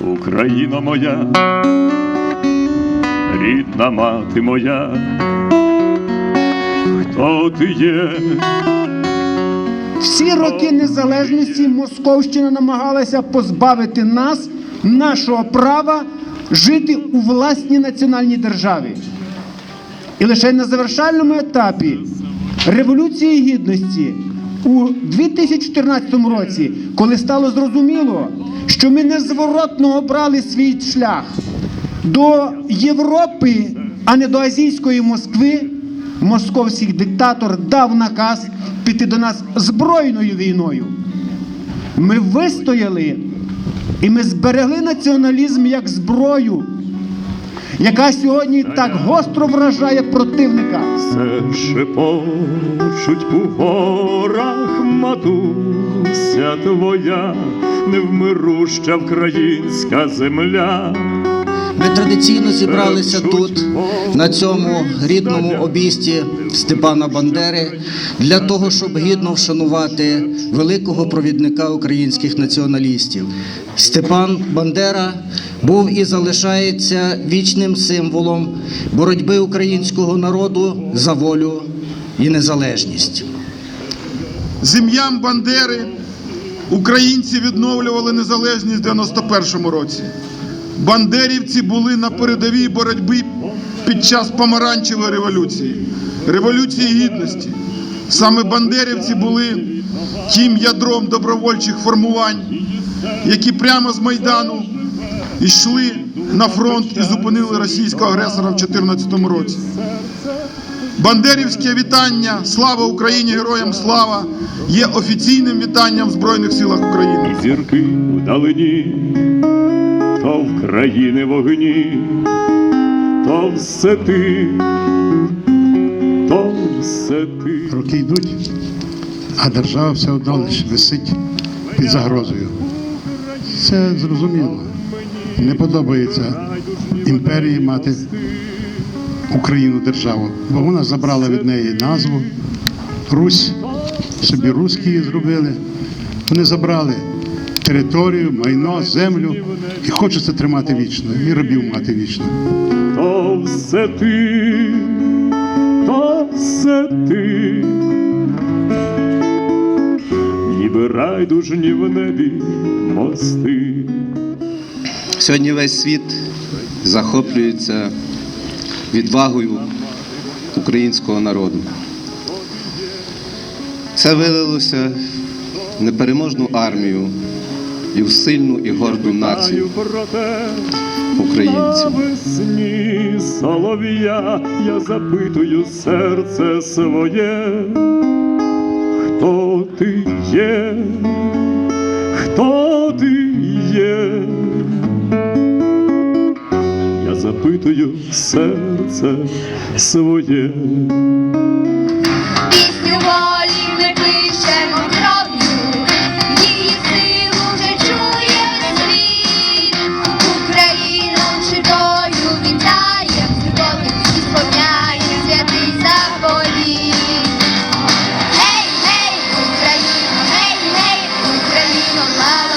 Україна моя, рідна мати моя, хто ти є? Всі роки незалежності Московщина намагалася позбавити нас нашого права жити у власній національній державі. І лише на завершальному етапі Революції Гідності у 2014 році, коли стало зрозуміло, що ми незворотно обрали свій шлях до Європи, а не до азійської Москви, московський диктатор дав наказ піти до нас збройною війною. Ми вистояли і ми зберегли націоналізм як зброю, яка сьогодні так гостро вражає противника. Все шепочуть у горах матуся твоя, невмируща українська земля. Ми традиційно зібралися тут, на цьому рідному обійсті Степана Бандери, для того, щоб гідно вшанувати великого провідника українських націоналістів. Степан Бандера був і залишається вічним символом боротьби українського народу за волю і незалежність. З ім'ям Бандери українці відновлювали незалежність в 91-му році. Бандерівці були на передовій боротьби під час помаранчевої революції, революції гідності. Саме бандерівці були тим ядром добровольчих формувань, які прямо з Майдану йшли на фронт і зупинили російського агресора в 2014 році. Бандерівське вітання Слава Україні! Героям слава! є офіційним вітанням в Збройних силах України. Зірки вдалині, в вогні, то все ти, то все ти. Роки йдуть, а держава все одно лише висить під загрозою. Це зрозуміло. Не подобається імперії мати Україну державу, бо вона забрала від неї назву Русь, собі русські зробили. Вони забрали територію, майно, землю і хочуть це тримати вічно, і рабів мати вічно. то все ти, то все ти, ніби райдужні в небі мости. Сьогодні весь світ захоплюється відвагою українського народу. Це вилилося в непереможну армію і в сильну і горду націю українців. Весні солов'я я запитую серце своє, хто ти є, хто ти є, я запитую серце своє. Пісню волі не пишемо. my